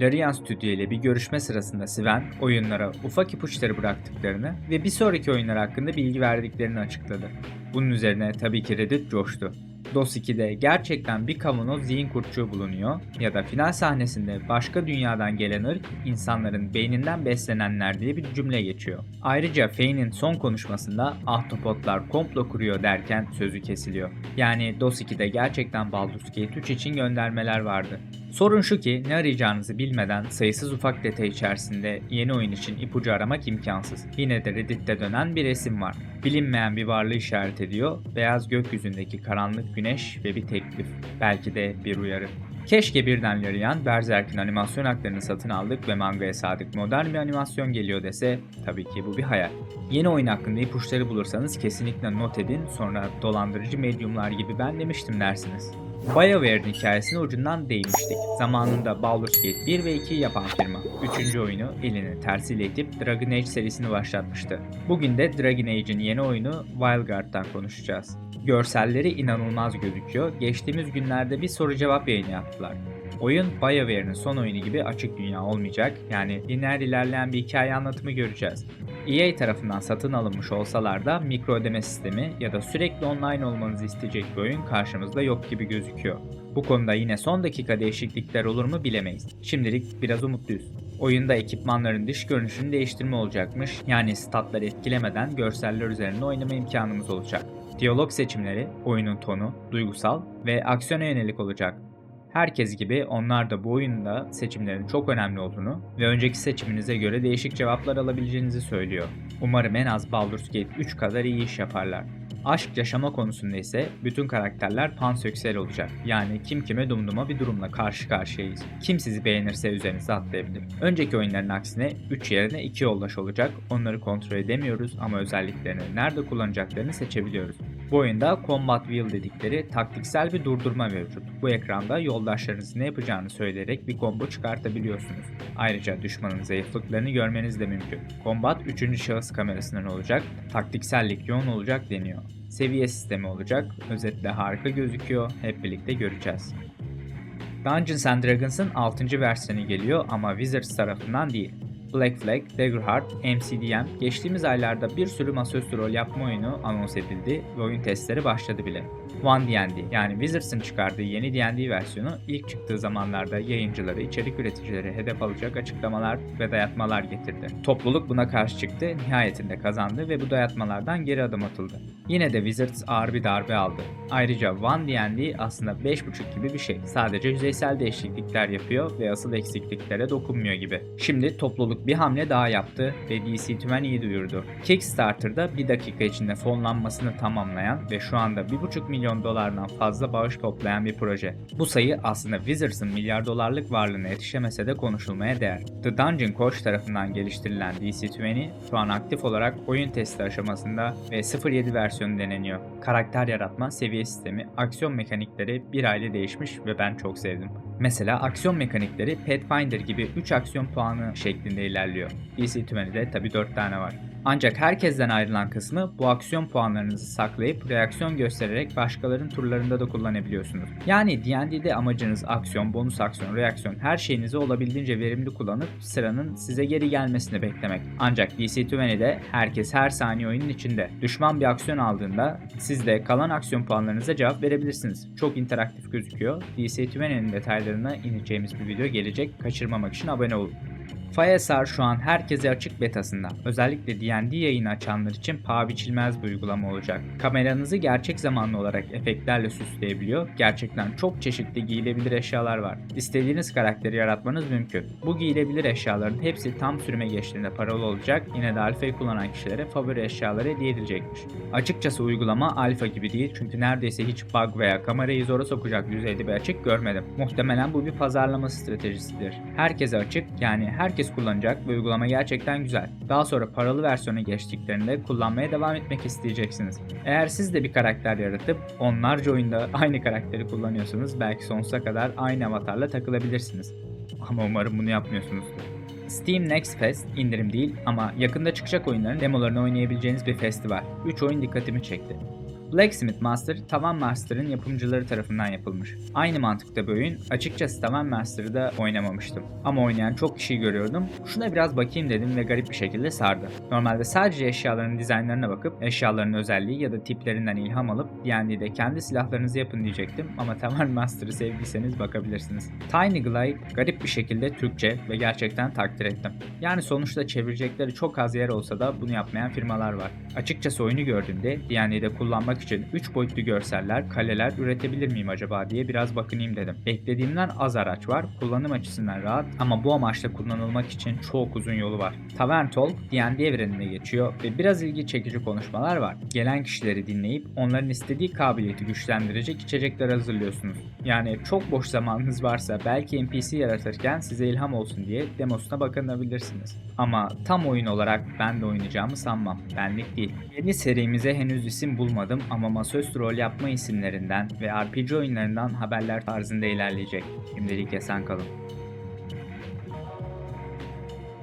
Larian Studio ile bir görüşme sırasında Sven, oyunlara ufak ipuçları bıraktıklarını ve bir sonraki oyunlar hakkında bilgi verdiklerini açıkladı. Bunun üzerine tabii ki Reddit coştu. DOS 2'de gerçekten bir kavanoz zihin kurtçuğu bulunuyor ya da final sahnesinde başka dünyadan gelen ırk insanların beyninden beslenenler diye bir cümle geçiyor. Ayrıca Faye'nin son konuşmasında ahtapotlar komplo kuruyor derken sözü kesiliyor. Yani DOS 2'de gerçekten Baldur's Gate 3 için göndermeler vardı. Sorun şu ki ne arayacağınızı bilmeden sayısız ufak detay içerisinde yeni oyun için ipucu aramak imkansız. Yine de Reddit'te dönen bir resim var. Bilinmeyen bir varlığı işaret ediyor, beyaz gökyüzündeki karanlık güneş ve bir teklif. Belki de bir uyarı. Keşke birden Larian, Berserk'in animasyon haklarını satın aldık ve mangaya sadık modern bir animasyon geliyor dese, tabii ki bu bir hayal. Yeni oyun hakkında ipuçları bulursanız kesinlikle not edin, sonra dolandırıcı medyumlar gibi ben demiştim dersiniz. BioWare'in hikayesinin ucundan değinmiştik. Zamanında Baldur's Gate 1 ve 2'yi yapan firma, 3. oyunu elini tersiyle itip Dragon Age serisini başlatmıştı. Bugün de Dragon Age'in yeni oyunu Wildguard'dan konuşacağız. Görselleri inanılmaz gözüküyor. Geçtiğimiz günlerde bir soru cevap yayını yaptılar. Oyun BioWare'in son oyunu gibi açık dünya olmayacak. Yani lineer ilerleyen bir hikaye anlatımı göreceğiz. EA tarafından satın alınmış olsalar da mikro ödeme sistemi ya da sürekli online olmanızı isteyecek bir oyun karşımızda yok gibi gözüküyor. Bu konuda yine son dakika değişiklikler olur mu bilemeyiz. Şimdilik biraz umutluyuz. Oyunda ekipmanların dış görünüşünü değiştirme olacakmış. Yani statları etkilemeden görseller üzerinde oynama imkanımız olacak. Diyalog seçimleri, oyunun tonu, duygusal ve aksiyona yönelik olacak. Herkes gibi onlar da bu oyunda seçimlerin çok önemli olduğunu ve önceki seçiminize göre değişik cevaplar alabileceğinizi söylüyor. Umarım en az Baldur's Gate 3 kadar iyi iş yaparlar. Aşk yaşama konusunda ise bütün karakterler pansöksel olacak. Yani kim kime dumduma bir durumla karşı karşıyayız. Kim sizi beğenirse üzerinize atlayabilir. Önceki oyunların aksine 3 yerine 2 yoldaş olacak. Onları kontrol edemiyoruz ama özelliklerini nerede kullanacaklarını seçebiliyoruz. Bu oyunda Combat Wheel dedikleri taktiksel bir durdurma mevcut. Bu ekranda yoldaşlarınızın ne yapacağını söyleyerek bir combo çıkartabiliyorsunuz. Ayrıca düşmanın zayıflıklarını görmeniz de mümkün. Combat 3. şahıs kamerasından olacak, taktiksellik yoğun olacak deniyor. Seviye sistemi olacak, özetle harika gözüküyor, hep birlikte göreceğiz. Dungeons and Dragons'ın 6. versiyonu geliyor ama Wizards tarafından değil. Black Flag, Daggerheart, MCDM geçtiğimiz aylarda bir sürü masaüstü rol yapma oyunu anons edildi ve oyun testleri başladı bile. One D&D yani Wizards'ın çıkardığı yeni D&D versiyonu ilk çıktığı zamanlarda yayıncıları, içerik üreticileri hedef alacak açıklamalar ve dayatmalar getirdi. Topluluk buna karşı çıktı, nihayetinde kazandı ve bu dayatmalardan geri adım atıldı. Yine de Wizards ağır bir darbe aldı. Ayrıca One D&D aslında 5.5 gibi bir şey. Sadece yüzeysel değişiklikler yapıyor ve asıl eksikliklere dokunmuyor gibi. Şimdi topluluk bir hamle daha yaptı ve DC20'yi duyurdu. Kickstarter'da bir dakika içinde fonlanmasını tamamlayan ve şu anda 1,5 milyon dolardan fazla bağış toplayan bir proje. Bu sayı aslında Wizards'ın milyar dolarlık varlığına yetişemese de konuşulmaya değer. The Dungeon Coach tarafından geliştirilen DC20 şu an aktif olarak oyun testi aşamasında ve 07 versiyonu deneniyor. Karakter yaratma, seviye sistemi, aksiyon mekanikleri bir aile değişmiş ve ben çok sevdim. Mesela aksiyon mekanikleri Pathfinder gibi 3 aksiyon puanı şeklinde ilerliyor. DC20'de tabi 4 tane var. Ancak herkesten ayrılan kısmı bu aksiyon puanlarınızı saklayıp reaksiyon göstererek başkalarının turlarında da kullanabiliyorsunuz. Yani D&D'de amacınız aksiyon, bonus aksiyon, reaksiyon her şeyinizi olabildiğince verimli kullanıp sıranın size geri gelmesini beklemek. Ancak DC20'de herkes her saniye oyunun içinde. Düşman bir aksiyon aldığında siz de kalan aksiyon puanlarınıza cevap verebilirsiniz. Çok interaktif gözüküyor. DC20'nin detaylarına ineceğimiz bir video gelecek. Kaçırmamak için abone olun. FireStar şu an herkese açık betasında. Özellikle D&D yayını açanlar için paha biçilmez bir uygulama olacak. Kameranızı gerçek zamanlı olarak efektlerle süsleyebiliyor. Gerçekten çok çeşitli giyilebilir eşyalar var. İstediğiniz karakteri yaratmanız mümkün. Bu giyilebilir eşyaların hepsi tam sürüme geçtiğinde paralı olacak. Yine de alfayı kullanan kişilere favori eşyaları hediye edilecekmiş. Açıkçası uygulama alfa gibi değil çünkü neredeyse hiç bug veya kamerayı zora sokacak düzeyde bir açık görmedim. Muhtemelen bu bir pazarlama stratejisidir. Herkese açık yani herkes kullanacak ve uygulama gerçekten güzel. Daha sonra paralı versiyona geçtiklerinde kullanmaya devam etmek isteyeceksiniz. Eğer siz de bir karakter yaratıp onlarca oyunda aynı karakteri kullanıyorsanız belki sonsuza kadar aynı avatarla takılabilirsiniz. Ama umarım bunu yapmıyorsunuzdur. Steam Next Fest indirim değil ama yakında çıkacak oyunların demolarını oynayabileceğiniz bir festival. 3 oyun dikkatimi çekti. Blacksmith Master, Tavan Master'ın yapımcıları tarafından yapılmış. Aynı mantıkta bir oyun. Açıkçası Tavan Master'ı da oynamamıştım. Ama oynayan çok kişi görüyordum. Şuna biraz bakayım dedim ve garip bir şekilde sardı. Normalde sadece eşyaların dizaynlarına bakıp eşyaların özelliği ya da tiplerinden ilham alıp D&D'de kendi silahlarınızı yapın diyecektim ama Tavan Master'ı sevdiyseniz bakabilirsiniz. Tiny Glide garip bir şekilde Türkçe ve gerçekten takdir ettim. Yani sonuçta çevirecekleri çok az yer olsa da bunu yapmayan firmalar var. Açıkçası oyunu gördüğümde D&D'de kullanmak için 3 boyutlu görseller, kaleler üretebilir miyim acaba diye biraz bakınayım dedim. Beklediğimden az araç var, kullanım açısından rahat ama bu amaçla kullanılmak için çok uzun yolu var. Tavern Talk D&D evreninde geçiyor ve biraz ilgi çekici konuşmalar var. Gelen kişileri dinleyip onların istediği kabiliyeti güçlendirecek içecekler hazırlıyorsunuz. Yani çok boş zamanınız varsa belki NPC yaratırken size ilham olsun diye demosuna bakınabilirsiniz. Ama tam oyun olarak ben de oynayacağımı sanmam. Benlik değil. Yeni serimize henüz isim bulmadım ama masaüstü rol yapma isimlerinden ve RPG oyunlarından haberler tarzında ilerleyecek. Şimdilik esen kalın.